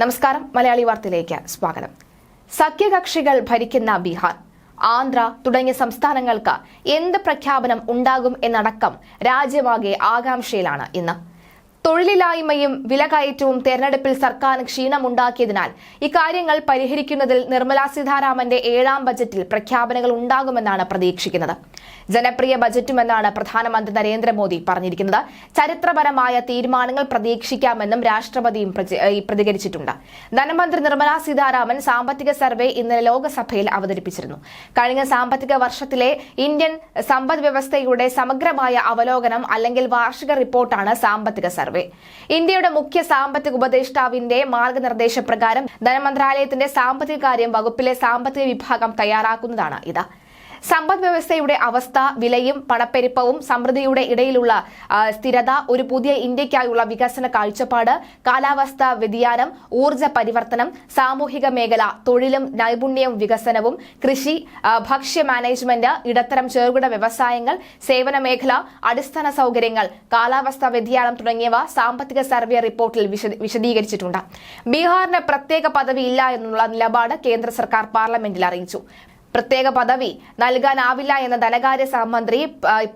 നമസ്കാരം മലയാളി വാർത്തയിലേക്ക് സ്വാഗതം. സഖ്യകക്ഷികൾ ഭരിക്കുന്ന ബീഹാർ ആന്ധ്ര തുടങ്ങിയ സംസ്ഥാനങ്ങൾക്ക് എന്ത് പ്രഖ്യാപനം ഉണ്ടാകും എന്നടക്കം രാജ്യമാകെ ആകാംക്ഷയിലാണ് ഇന്ന്. തൊഴിലില്ലായ്മയും വിലകയറ്റവും തെരഞ്ഞെടുപ്പിൽ സർക്കാരിന് ക്ഷീണമുണ്ടാക്കിയതിനാൽ ഇക്കാര്യങ്ങൾ പരിഹരിക്കുന്നതിൽ നിർമ്മലാ സീതാരാമന്റെ ഏഴാം ബജറ്റിൽ പ്രഖ്യാപനങ്ങൾ ഉണ്ടാകുമെന്നാണ് പ്രതീക്ഷിക്കുന്നത്. ജനപ്രിയ ബജറ്റുമെന്നാണ് പ്രധാനമന്ത്രി നരേന്ദ്രമോദി പറഞ്ഞിരിക്കുന്നത്. ചരിത്രപരമായ തീരുമാനങ്ങൾ പ്രതീക്ഷിക്കാമെന്നും രാഷ്ട്രപതിയും പ്രതികരിച്ചിട്ടുണ്ട്. ധനമന്ത്രി നിർമ്മലാ സീതാരാമൻ സാമ്പത്തിക സർവേ ഇന്നലെ ലോകസഭയിൽ അവതരിപ്പിച്ചിരുന്നു. കഴിഞ്ഞ സാമ്പത്തിക വർഷത്തിലെ ഇന്ത്യൻ സമ്പദ് വ്യവസ്ഥയുടെ സമഗ്രമായ അവലോകനം അല്ലെങ്കിൽ വാർഷിക റിപ്പോർട്ടാണ് സാമ്പത്തിക സർവേ. ഇന്ത്യയുടെ മുഖ്യ സാമ്പത്തിക ഉപദേഷ്ടാവിന്റെ മാർഗനിർദ്ദേശപ്രകാരം ധനമന്ത്രാലയത്തിന്റെ സാമ്പത്തിക കാര്യം വകുപ്പിലെ സാമ്പത്തിക വിഭാഗം തയ്യാറാക്കുന്നതാണ് ഇത്. സമ്പദ് വ്യവസ്ഥയുടെ അവസ്ഥ വിലയും പണപ്പെരുപ്പവും സമൃദ്ധിയുടെ ഇടയിലുള്ള സ്ഥിരത ഒരു പുതിയ ഇന്ത്യയ്ക്കായുള്ള വികസന കാഴ്ചപ്പാട് കാലാവസ്ഥ വ്യതിയാനം ഊർജ പരിവർത്തനം സാമൂഹിക മേഖല തൊഴിലും നൈപുണ്യവും വികസനവും കൃഷി ഭക്ഷ്യ മാനേജ്മെന്റ് ഇടത്തരം ചെറുകിട വ്യവസായങ്ങൾ സേവന മേഖല അടിസ്ഥാന സൗകര്യങ്ങൾ കാലാവസ്ഥാ വ്യതിയാനം തുടങ്ങിയവ സാമ്പത്തിക സർവേ റിപ്പോർട്ടിൽ വിശദീകരിച്ചിട്ടുണ്ട്. ബീഹാറിന് പ്രത്യേക പദവി ഇല്ല എന്നുള്ള നിലപാട് കേന്ദ്ര സർക്കാർ പാർലമെന്റിൽ അറിയിച്ചു. പ്രത്യേക പദവി നൽകാനാവില്ല എന്ന് ധനകാര്യ സഹമന്ത്രി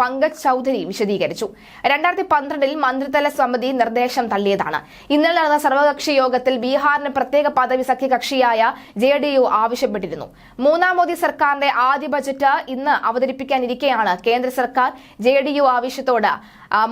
പങ്കജ് ചൌധരി വിശദീകരിച്ചു. രണ്ടായിരത്തി പന്ത്രണ്ടിൽ മന്ത്രിതല സമിതി നിർദ്ദേശം തള്ളിയതാണ്. ഇന്നലെ നടന്ന സർവകക്ഷി യോഗത്തിൽ ബീഹാറിന് പ്രത്യേക പദവി സഖ്യകക്ഷിയായ ജെ ഡി യു ആവശ്യപ്പെട്ടിരുന്നു. മൂന്നാം മോദി സർക്കാരിന്റെ ആദ്യ ബജറ്റ് ഇന്ന് അവതരിപ്പിക്കാനിരിക്കെയാണ് കേന്ദ്ര സർക്കാർ ജെ ഡി യു ആവശ്യത്തോട്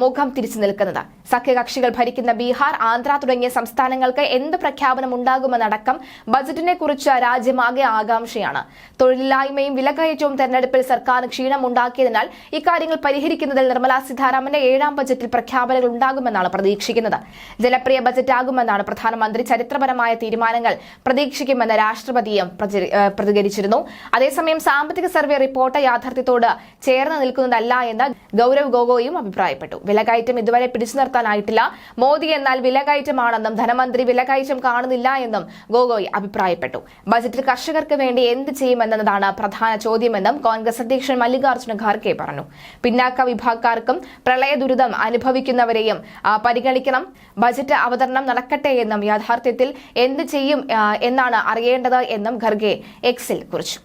മുഖം തിരിച്ചു നിൽക്കുന്നത്. സഖ്യകക്ഷികൾ ഭരിക്കുന്ന ബീഹാർ ആന്ധ്ര തുടങ്ങിയ സംസ്ഥാനങ്ങൾക്ക് എന്ത് പ്രഖ്യാപനം ഉണ്ടാകുമെന്നടക്കം ബജറ്റിനെ കുറിച്ച് രാജ്യമാകെ ആകാംക്ഷയാണ്. തൊഴിലില്ലായ്മയും വിലക്കയറ്റവും തെരഞ്ഞെടുപ്പിൽ സർക്കാരിന് ക്ഷീണമുണ്ടാക്കിയതിനാൽ ഇക്കാര്യങ്ങൾ പരിഹരിക്കുന്നതിൽ നിർമ്മലാ സീതാരാമന്റെ ഏഴാം ബജറ്റിൽ പ്രഖ്യാപനങ്ങൾ ഉണ്ടാകുമെന്നാണ് പ്രതീക്ഷിക്കുന്നത്. ജനപ്രിയ ബജറ്റ് ആകുമെന്നാണ് പ്രധാനമന്ത്രി ചരിത്രപരമായ തീരുമാനങ്ങൾ പ്രതീക്ഷിക്കുമെന്ന് രാഷ്ട്രപതിയും പ്രതികരിച്ചിരുന്നു. അതേസമയം സാമ്പത്തിക സർവേ റിപ്പോർട്ട് യാഥാർത്ഥ്യത്തോട് ചേർന്ന് നിൽക്കുന്നതല്ല എന്ന് ഗൌരവ് ഗൊഗോയും അഭിപ്രായപ്പെട്ടു. വിലകയറ്റം ഇതുവരെ പിടിച്ചു നിർത്താനായിട്ടില്ല. മോദി എന്നാൽ വിലകയറ്റമാണെന്നും ധനമന്ത്രി വിലകയറ്റം കാണുന്നില്ല എന്നും ഗോഗോയ് അഭിപ്രായപ്പെട്ടു. ബജറ്റിൽ കർഷകർക്ക് വേണ്ടി എന്ത് ചെയ്യുമെന്നതാണ് പ്രധാന ചോദ്യമെന്നും കോൺഗ്രസ് അധ്യക്ഷൻ മല്ലികാർജുന ഖാർഗെ പറഞ്ഞു. പിന്നാക്ക വിഭാഗക്കാർക്കും പ്രളയ ദുരിതം അനുഭവിക്കുന്നവരെയും പരിഗണിക്കണം. ബജറ്റ് അവതരണം നടക്കട്ടെ എന്നും യാഥാർത്ഥ്യത്തിൽ എന്ത് ചെയ്യും എന്നാണ് അറിയേണ്ടത് എന്നും ഖർഗെ എക്സിൽ കുറിച്ചു.